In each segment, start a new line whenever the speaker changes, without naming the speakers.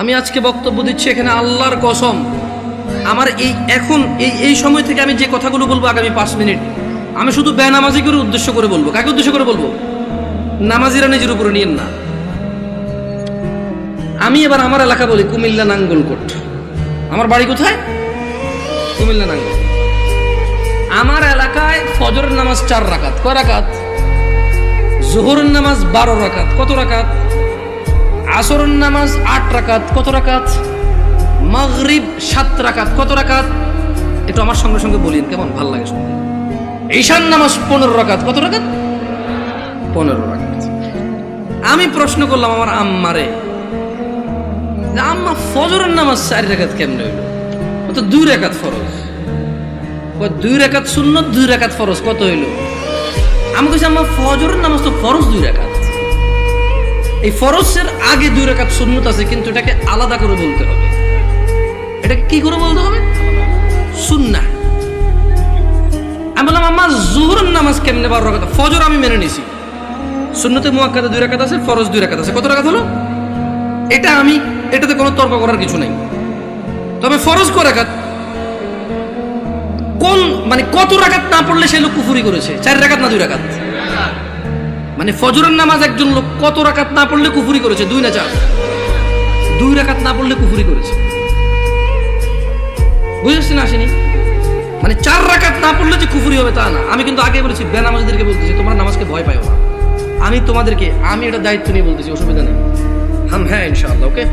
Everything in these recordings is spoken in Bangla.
আমি আজকে বক্তব্য দিচ্ছি এখানে আল্লাহর কসম। আমার এই এখন, এই এই সময় থেকে আমি যে কথাগুলো বলব আগামী পাঁচ মিনিট, আমি শুধু করে উদ্দেশ্য করে বলব। কাকে উদ্দেশ্য করে বলব? নামাজিরা নিজের উপরে নিয়েন না। আমি এবার আমার এলাকা বলি কুমিল্লা নাঙ্গলকোট। আমার বাড়ি কোথায়? কুমিল্লা নাঙ্গল আমার এলাকায় ফজরের নামাজ চার রাকাত। কয় রাকাত? জোহরের নামাজ বারো রাকাত। কত রাকাত? আসরের নামাজ আট রাকাত, কত রাকাত? মাগরিব সাত রাকাত, কত রাকাত? একটু আমার সঙ্গে সঙ্গে বলিন, কেমন ভালো লাগে শুনতে? ঈশান নামাজ পনেরো রাকাত, কত রাকাত? পনেরো রাকাত। আমি প্রশ্ন করলাম আমার আম্মারে আম্মা, ফজরের নামাজ চারি রেখাত কেমনে হইল? তো দুই রেখাত ফরজ। দুই রেখাত শূন্য দুই রেখাত ফরজ, কত হইল? আমি কইছি, আম্মা, ফজরের নামাজ তো ফরজ দুই রেখাত এই ফরজের আগে দুই রেখাত সুন্নত আছে, কিন্তু এটাকে আলাদা করে বলতে হবে। এটাকে কি করে বলতে হবে? সুন্না আমি বললাম আমার জোহরের নামাজ কেমনে বারো রাখাত ফজর আমি মেনে নিছি। সুন্নতে মুয়াক্কাদে দুই রাকাত আছে, ফরজ দুই রাকাত আছে। কত রাকাত হলো? এটা আমি, এটাতে কোনো তর্ক করার কিছু নেই। তবে ফরজ কয় রাকাত? কোন মানে কত রাখাত না পড়লে সে লোক কুফুরি করেছে? চার রাকাত না দুই রাকাত? মানে ফজরের নামাজ একজন লোক কত রাকাত না পড়লে কুফুরি করেছে? দুই না চার। দুই রাকাত না পড়লে কুফুরি করেছে। বুঝেছেন আসেনি? মানে চার রাকাত না পড়লে যে কুফুরি হবে তা না। আমি কিন্তু আগে বলেছি, বেনামাজিদেরকে বলতেছি, তোমরা নামাজকে ভয় পাও না। আমি তোমাদেরকে, আমি এটা দায়িত্ব নিয়ে বলতেছি, অসুবিধা নেই। হাম হ্যাঁ ইনশাআল্লাহ, ওকে?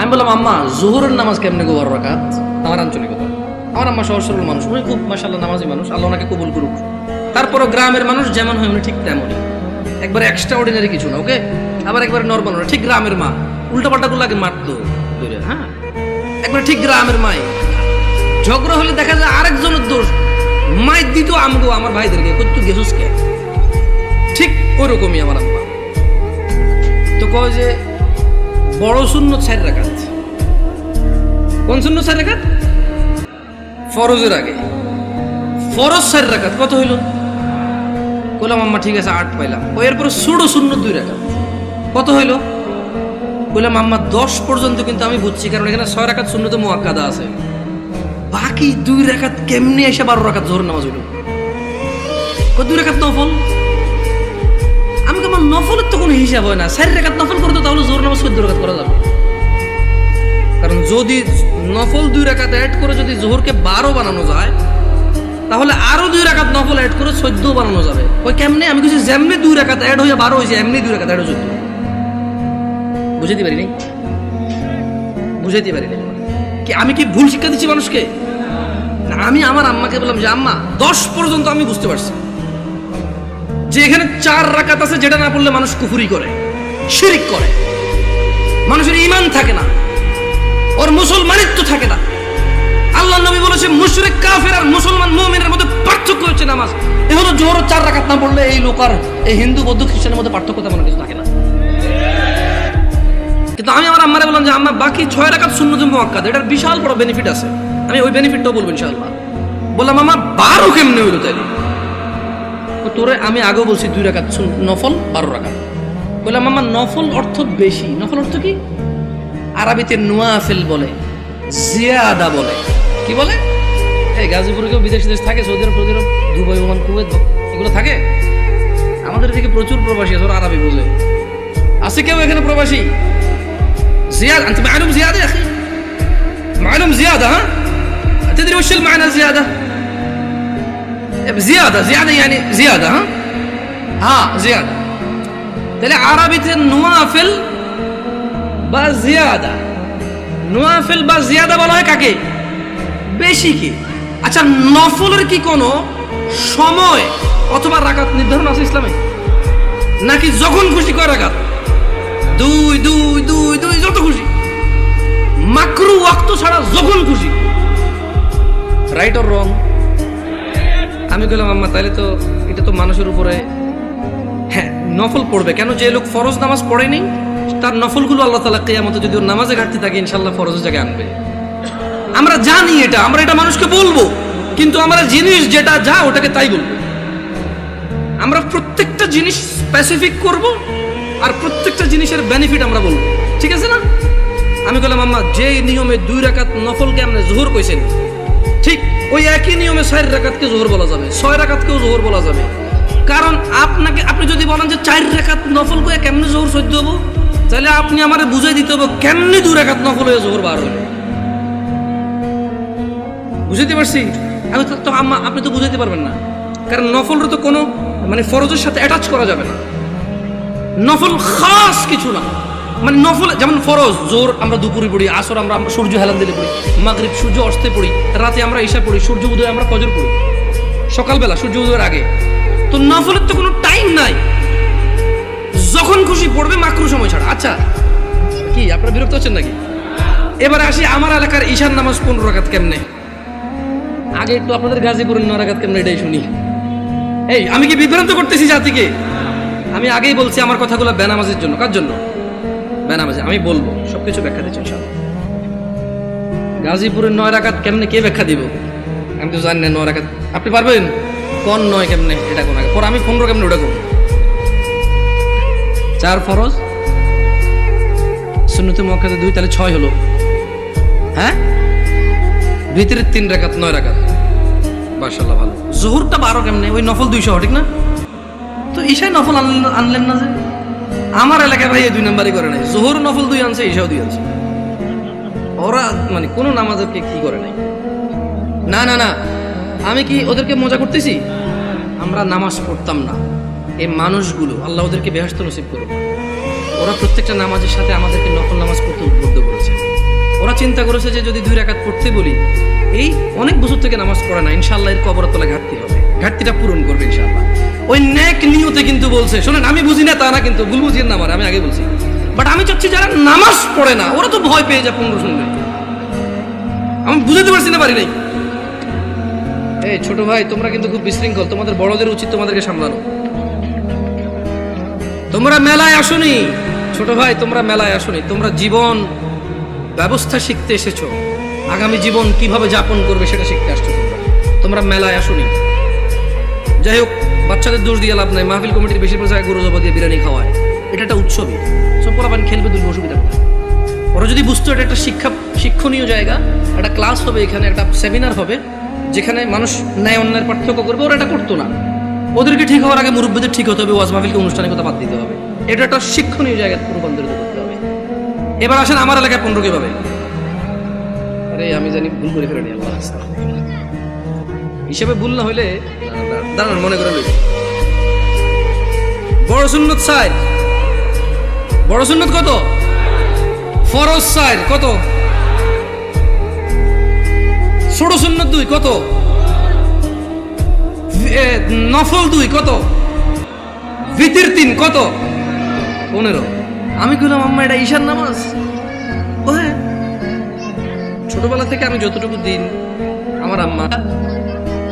আমি বললাম, আম্মা, জোহরের নামাজ কেমনে গো বারো রাকাত? আমার আঞ্চলিকতা। আমার আম্মা সহজ সরল মানুষ, উনি খুব মাসাল্লাহ নামাজি মানুষ, আল্লাহ ওনাকে কবুল করুক। তারপরও গ্রামের মানুষ যেমন হয়, উনি ঠিক তেমনই। একবার এক্সট্রা অর্ডিনারি কিছু না ওকে আবার একবার নর্মাল না, ঠিক গ্রামের মা। উল্টা পাল্টা গুলো আগে মারতো হ্যাঁ? একবার ঠিক গ্রামের মাই। ঝগড়া হলে দেখা যায় আরেকজনের দোষ। মায়ের দিত আমগো আমার ভাইদেরকে কত গেছুস কে? ঠিক ওরকমই আমার আম্মা তো কয় যে, বড় শূন্য চার রাখাত কোন শূন্য চার রাখাত ফরজের আগে। ফরজ চার রাখাত কত হইল? বললাম আম্মা, ঠিক আছে, আট পাইলাম। ও এরপরে ষোলো শূন্য দুই রাখাত কত হইল? বললাম আম্মা, দশ পর্যন্ত কিন্তু আমি বুঝছি, কারণ এখানে ছয় রাখাত শূন্য তো মোয়াক্কাদা আছে। বাকি দুই রাখাত কেমনি এসে বারো রাখাত জোর নামাজ হইল? দুই রাখাত নফল? আমি আমার নফলের তো কোনো হিসাব হয় না। চার রেখাত নফল করতো তাহলে জোর নামাজ চোদ্দ রেখাত করা যাবে। কারণ যদি নফল দুই রেখাত অ্যাড করে যদি জোহরকে বারো বানানো যায় তাহলে আরও দুই রেখাত নফল অ্যাড করে চোদ্দ বানানো যাবে। ওই কেমনে? আমি কিছু যেমনি দুই রেখাত অ্যাড হয়ে বারো হয়েছে এমনি দুই রেখাত অ্যাড হয়ে চোদ্দ বুঝাইতে পারিনি? বুঝাইতে পারিনি। কি আমি কি ভুল শিক্ষা দিচ্ছি মানুষকে? না, আমি আমার আম্মাকে বললাম যে আম্মা দশ পর্যন্ত আমি বুঝতে পারছি। যে এখানে চার রাকাত আছে যেটা না পড়লে মানুষ কুফুরি করে শিরিক করে। মানুষের ইমান থাকে না। ওর মুসলমানিত্ব থাকে না। আল্লাহ নবী বলেছে মুশরিক কাফের আর মুসলমান না পড়লে এই লোক আর এই হিন্দু বৌদ্ধ খ্রিস্টানের মধ্যে পার্থক্য তেমন কিছু থাকে না। কিন্তু আমি আমার আম্মারে বললাম যে, আম্মা, বাকি ছয় রাকাত শূন্য যে মোয়াক্কাদ এটার বিশাল বড় বেনিফিট আছে। আমি ওই বেনিফিটটাও বলব ইনশাআল্লাহ। বললাম আমার বারো কেমনে হইল তাইলে? তো তোরে আমি আগেও বলছি দুই শুন- নফল, বারো রাকাত। বললাম আমার নফল অর্থ বেশি। নফল অর্থ কি? আরবিতে নোয়াফেল বলে, জিয়াদা বলে। কি বলে? এই গাজীপুরে কেউ বিদেশ দেশ থাকে, Saudi Arabia Saudi Arabia, Dubai, Oman, Kuwait এগুলো থাকে আমাদের এদিকে প্রচুর প্রবাসী আছে ওরা আরবি বোঝে আছে কেউ এখানে প্রবাসী زيادة أنت معلوم زيادة يا أخي معلوم زيادة ها تدري وش المعنى زيادة زيادة زيادة يعني زيادة ها ها زيادة তাহলে আরবিতে নোয়াফেল বা জিয়াদা নোয়াফেল বা জিয়াদা বলা হয় কাকে বেশি কি আচ্ছা নফলের কি কোনো সময় অথবা রাকাত নির্ধারণ আছে ইসলামে? নাকি যখন খুশি কয় রাকাত দুই দুই দুই দুই, যত খুশি। মাকরু ওয়াক্ত ছাড়া যখন খুশি। রাইট অর রং আমি বললাম আম্মা তাহলে তো এটা তো মানুষের উপরে হ্যাঁ নফল পড়বে। কেন যে লোক ফরজ নামাজ পড়েনি তার নফলগুলো আল্লাহ তালা কেয়ামতে যদি ওর নামাজে ঘাটতি থাকে ইনশাল্লাহ ফরজের জায়গায় আনবে। আমরা জানি এটা, আমরা এটা মানুষকে বলব, কিন্তু আমরা জিনিস যেটা যা, ওটাকে তাই বলব। আমরা প্রত্যেকটা জিনিস স্পেসিফিক করব আর প্রত্যেকটা জিনিসের বেনিফিট আমরা বলব। ঠিক আছে না? আমি বললাম, আম্মা যে নিয়মে দুই রাকাত নফলকে আপনি জোহর কইছেন, ঠিক ওই একই নিয়মে ছয় রাকাতকে জোহর বলা যাবে, ছয় রাকাতকেও জোহর বলা যাবে। কারণ আপনাকে, আপনি যদি বলেন যে চার রাকাত নফল করে কেমনে জোহর সহ্য হব, তাহলে আপনি আমারে বুঝাই দিতে হবে কেমনি দুই রাকাত নফল হয়ে জোহর বার হইল। বুঝাইতে পারছি? আমি তো আম্মা, আপনি তো বুঝাইতে পারবেন না। কারণ নফলের তো কোনো মানে ফরজের সাথে অ্যাটাচ করা যাবে না। নফল খাস কিছু না। মানে নফল, যেমন ফরজ, জোর আমরা দুপুরে পড়ি, আসর আমরা সূর্য হেলান দিলে পড়ি, মাগরিব সূর্য অস্তে পড়ি, রাতে আমরা ঈশা পড়ি, সূর্য উদয় আমরা ফজর পড়ি। সকালবেলা সূর্য উদয়ের আগে। তো নফলের তো কোনো টাইম নাই। যখন খুশি পড়বে, মাকরু সময় ছাড়া। আচ্ছা কি, আপনারা বিরক্ত হচ্ছেন নাকি? এবার আসি আমার এলাকার ঈশান নামাজ পনেরো রাখাত কেমনে? আগে একটু আপনাদের গাজীপুরের নরাঘাত কেমন এটাই শুনি। এই, আমি কি বিভ্রান্ত করতেছি জাতিকে? আমি আগেই বলছি আমার কথাগুলো বেনামাজের জন্য। কার জন্য? বেনামাজে, আমি বলব, সবকিছু ব্যাখ্যা দিচ্ছি ইনশাআল্লাহ। গাজীপুরের নয় রাকাত কেমনে, কে ব্যাখ্যা দিব? আমি তো জানি না নয় রাখাত আপনি পারবেন? কোন নয় কেমনে, এটা কোন পর আমি পনেরো কেমনে ওটা করব। চার ফরজ। শূন্যতে মক্কাতে দুই, তাহলে ছয় হলো। হ্যাঁ? ভিতরের তিন রাকাত, নয় রাকাত। মাশাল্লাহ ভালো। জোহরটা বারো কেমনে? ওই নফল দুইশো, ঠিক না? তো ঈশায় নফল আনলেন না যে? আমার এলাকায় ভাই এই দুই নাম্বারই করে নাই। জোহর নফল দুই আনছে, ঈশাও দুই আনছে। ওরা মানে কোনো নামাজকে কি করে নাই? না না না। আমি কি ওদেরকে মজা করতেছি? আমরা নামাজ পড়তাম না। এই মানুষগুলো, আল্লাহ ওদেরকে বেহস্ত নসিব করুন ওরা প্রত্যেকটা নামাজের সাথে আমাদেরকে নকল নামাজ পড়তে উদ্বুদ্ধ করেছে। ওরা চিন্তা করেছে যে যদি দুই রাকাত পড়তে বলি, এই অনেক বছর থেকে নামাজ পড়ে না ইনশাল্লাহ এর কবর তলা ঘাটতি হবে। ঘাটতিটা পূরণ করবে ইনশাল্লাহ ওই ন্যাক নিয়তে কিন্তু বলছে, শোনেন, আমি বুঝি না তা না কিন্তু, ভুল বুঝিয়ে না আমার, আমি আগে বলছি। বাট আমি চাচ্ছি যারা নামাজ পড়ে না, ওরা তো ভয় পেয়ে যায় পনেরো শুনবে আমি বুঝাতে পারছি না পারি নাই। এই ছোট ভাই, তোমরা কিন্তু খুব বিশৃঙ্খল, তোমাদের বড়দের উচিত তোমাদেরকে সামলানো। তোমরা মেলায় আসনি। ছোট ভাই, তোমরা মেলায় আসনি। তোমরা জীবন ব্যবস্থা শিখতে এসেছ। আগামী জীবন কীভাবে যাপন করবে সেটা শিখতে আসছো তোমরা? তোমরা মেলায় আসনি। যাই হোক, বাচ্চাদের দোষ দিয়ে লাভ নাই। মাহফিল কমিটির বেশিরভাগ জায়গায় গরু জবা দিয়ে বিরিয়ানি খাওয়ায়। এটা একটা উৎসবই। সব পোলাপান খেলবে দুর্গ অসুবিধা ওরা যদি বুঝতো এটা একটা শিক্ষা, শিক্ষণীয় জায়গা, একটা ক্লাস হবে এখানে, একটা সেমিনার হবে, যেখানে মানুষ ন্যায় অন্যায়ের পার্থক্য করবে, ওরা এটা করতো না। ওদেরকে ঠিক হওয়ার আগে মুরব্বীদের ঠিক হতে হবে, ওয়াজ মাহফিলকে অনুষ্ঠানের কথা বাদ দিতে হবে। এটা একটা শিক্ষণীয় জায়গায় রূপান্তরিত এবার আসেন আমার এলাকায় পনেরো কীভাবে? আরে আমি জানি ভুল করে ফেলেনি আল্লাহ। হিসেবে ভুল না হইলে দাঁড়ান, মনে করে বড় সুন্নত সাইড। বড় সুন্নত কত? ফরজ সাইড কত? ছোট সুন্নত দুই কত? নফল দুই কত? ভিতির তিন কত? পনেরো। আমি কইলাম আম্মা, এটা ঈশান নামাজ। ও হ্যাঁ ছোটবেলা থেকে আমি যতটুকু দিন আমার আম্মা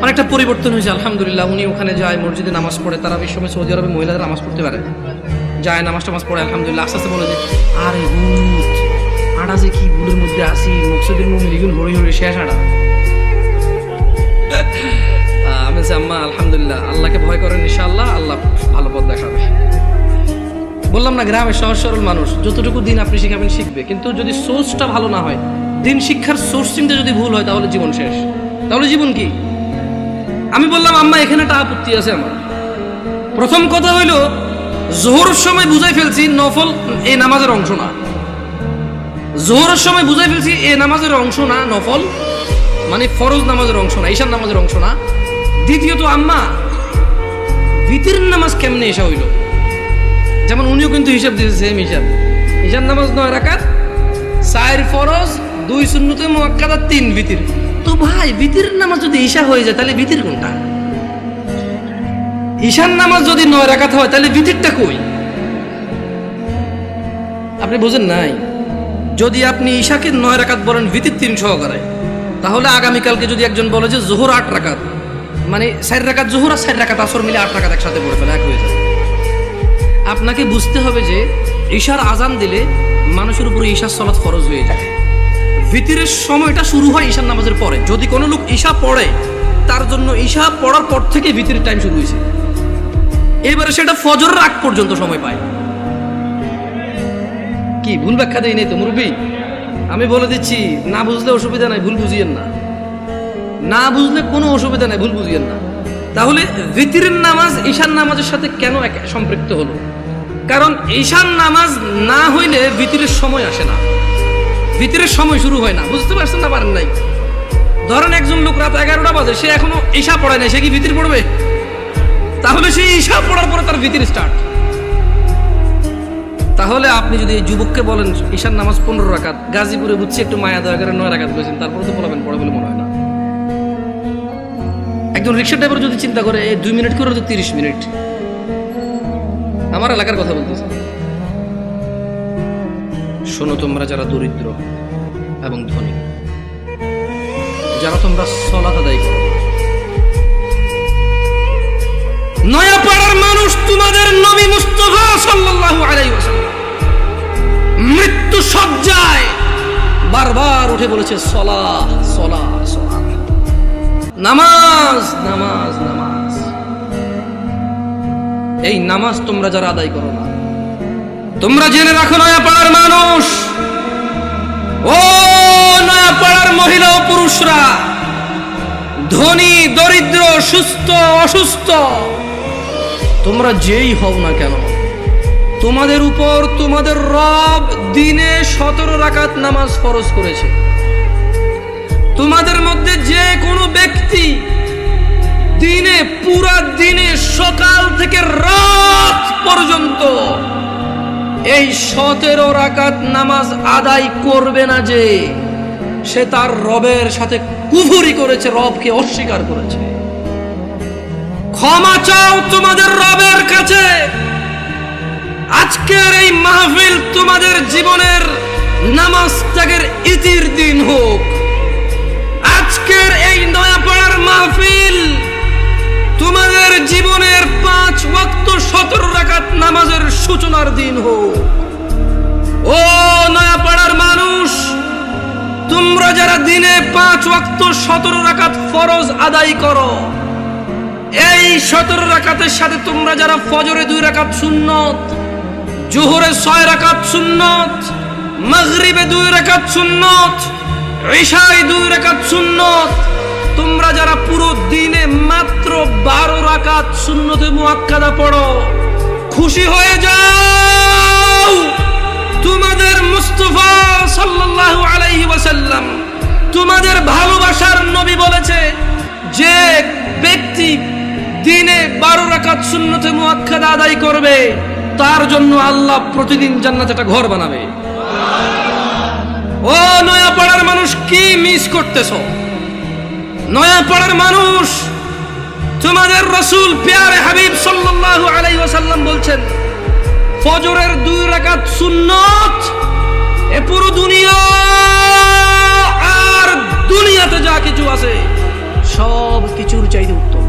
অনেকটা পরিবর্তন হয়েছে, আলহামদুলিল্লাহ, উনি ওখানে যায় মসজিদে নামাজ পড়ে, তারা এই সময় সৌদি আরবে মহিলারা নামাজ পড়তে পারে। যায় নামাজ টামাজ পড়ে, আলহামদুলিল্লাহ, আস্তে আস্তে বলে যে, আরে আড়া যে কি ভুলের মধ্যে আসি মকসুদের মুখ লিগুন হরি হরি শেষ আড়া। আমি বলছি, আম্মা, আলহামদুলিল্লাহ, আল্লাহকে ভয় করেন ইনশাআল্লাহ, আল্লাহ ভালো পথ দেখাবে। বললাম না গ্রামের সহজ সরল মানুষ, যতটুকু দিন আপনি শিখাবেন শিখবে। কিন্তু যদি সোর্সটা ভালো না হয়, দিন শিক্ষার সোর্স সোর্সিংটা যদি ভুল হয়, তাহলে জীবন শেষ। তাহলে জীবন কি? আমি বললাম, আম্মা, এখানে একটা আপত্তি আছে আমার। প্রথম কথা হইল, জোহরের সময় বুঝাই ফেলছি, নফল এই নামাজের অংশ না। জোহরের সময় বুঝাই ফেলছি, এ নামাজের অংশ না, নফল মানে ফরজ নামাজের অংশ না ঈশান নামাজের অংশ না। দ্বিতীয়ত, আম্মা ভিতির নামাজ কেমনে এসা হইল? যেমন উনিও কিন্তু হিসাব দিয়েছে সেম হিসাব। ঈশান নামাজ নয় রাকাত, চার ফরজ, দুই শূন্যতে মোয়াক্কাদা, তিন ভিতির। তো ভাই, ভিতির নামাজ যদি ঈশা হয়ে যায়, তাহলে ভিতির কোনটা? ঈশান নামাজ যদি নয় রাকাত হয়, তাহলে ভিতিরটা কই? আপনি বোঝেন নাই? যদি আপনি ঈশাকে নয় রাকাত বলেন, ভিতির তিন সহকারে, তাহলে আগামীকালকে যদি একজন বলে যে জোহর আট রাকাত মানে চার রাকাত জোহর আর চার রাকাত আসর মিলে আট রাকাত একসাথে পড়ে ফেলে এক হয়ে যাবে। আপনাকে বুঝতে হবে যে ঈশার আজান দিলে মানুষের উপরে ঈশার সলাৎ ফরজ হয়ে যায়। ভিতরের সময়টা শুরু হয় ঈশার নামাজের পরে। যদি কোনো লোক ঈশা পড়ে, তার জন্য ঈশা পড়ার পর থেকে ভিতরের টাইম শুরু হয়েছে। এবারে সেটা ফজরের আগ পর্যন্ত সময় পায়। কি, ভুল ব্যাখ্যা দেই নেই তো, মুরব্বী? আমি বলে দিচ্ছি, না বুঝলে অসুবিধা নাই, ভুল বুঝিয়েন না। না বুঝলে কোনো অসুবিধা নাই, ভুল বুঝিয়েন না। তাহলে ভিতরের নামাজ ঈশান নামাজের সাথে কেন এক সম্পৃক্ত হলো? কারণ ঈশান নামাজ না হইলে ভিতরের সময় আসে না। ভিতরের সময় শুরু হয় না। বুঝতে পারছেন না পারেন নাই? ধরেন একজন লোক রাত এগারোটা বাজে, সে এখনও ঈশা পড়ায় নাই, সে কি ভিতর পড়বে? তাহলে সেই ঈশা পড়ার পরে তার ভিতর স্টার্ট তাহলে আপনি যদি যুবককে বলেন ঈশান নামাজ পনেরো রাকাত, গাজীপুরে বুঝছি একটু মায়া দয়া করে নয় রাকাত বলেছেন তারপরে তো বলাবেন পড়ে বলে মনে হয় না। একজন রিক্সা ড্রাইভার যদি চিন্তা করে দুই মিনিট করে তো তিরিশ মিনিট। আমার এলাকার কথা বলতেছে? শোনো, তোমরা যারা দরিদ্র এবং ধনী, যারা তোমরা সলাত আদায় করো নয়াপাড়ার মানুষ তোমাদের নবী মুস্তফা সাল্লাল্লাহু আলাইহি ওয়াসাল্লাম মৃত্যু সজ্জায় বারবার উঠে বলেছে সলা সলা সলা নামাজ নামাজ নামাজ। এই নামাজ তোমরা যারা আদায় করো না, তোমরা জেনে রাখো নয়া পাড়ার মানুষ। ও নয়াপাড়ার মহিলা ও পুরুষরা, ধনী, দরিদ্র, সুস্থ, অসুস্থ, তোমরা যেই হও না কেন, তোমাদের উপর তোমাদের রব দিনে সতেরো রাকাত নামাজ ফরজ করেছে। তোমাদের মধ্যে যে কোনো ব্যক্তি দিনে, পুরা দিনে, সকাল থেকে রাত পর্যন্ত এই সতেরো রাকাত নামাজ আদায় করবে না যে, সে তার রবের সাথে কুফুরি করেছে, রবকে অস্বীকার করেছে। ক্ষমা চাও তোমাদের রবের কাছে। আজকের এই মাহফিল তোমাদের জীবনের নামাজ ত্যাগের ইতির দিন হোক। আজকের এই নয়াপাড়ার মাহফিল তোমাদের জীবনের পাঁচ ওয়াক্ত সতেরো রাকাত নামাজের সূচনার দিন হোক। ও নয়াপাড়ার মানুষ, তোমরা যারা দিনে পাঁচ ওয়াক্ত সতেরো রাকাত ফরজ আদায় করো, এই সতেরো রাকাতের সাথে তোমরা যারা ফজরে দুই রাকাত সুন্নত, জোহরে ছয় রাকাত সুন্নত, মাগরিবে দুই রাকাত সুন্নত, ঈশায় দুই রাকাত সুন্নত, তোমরা যারা পুরো দিনে মাত্র বারো রাকাত সুন্নতে মুআক্কাদা পড়ো। খুশি হয়ে যাও। তোমাদের মুস্তফা সাল্লাল্লাহু আলাইহি ওয়াসাল্লাম তোমাদের ভালোবাসার নবী বলেছে যে ব্যক্তি দিনে বারো রাকাত সুন্নতে মুআক্কাদা আদায় করবে, তার জন্য আল্লাহ প্রতিদিন জান্নাতে একটা ঘর বানাবে। ও নয়াপাড়ার মানুষ, কি মিস করতেছো? নয়াপাড়ার মানুষ তোমাদের রসুল পেয়ারে হাবিব সাল্লাল্লাহু আলাইহি ওয়াসাল্লাম বলছেন, ফজরের দুই রাকাত শূন্য এ পুরো দুনিয়া আর দুনিয়াতে যা কিছু আছে, সব কিছুর চাইতে উত্তম।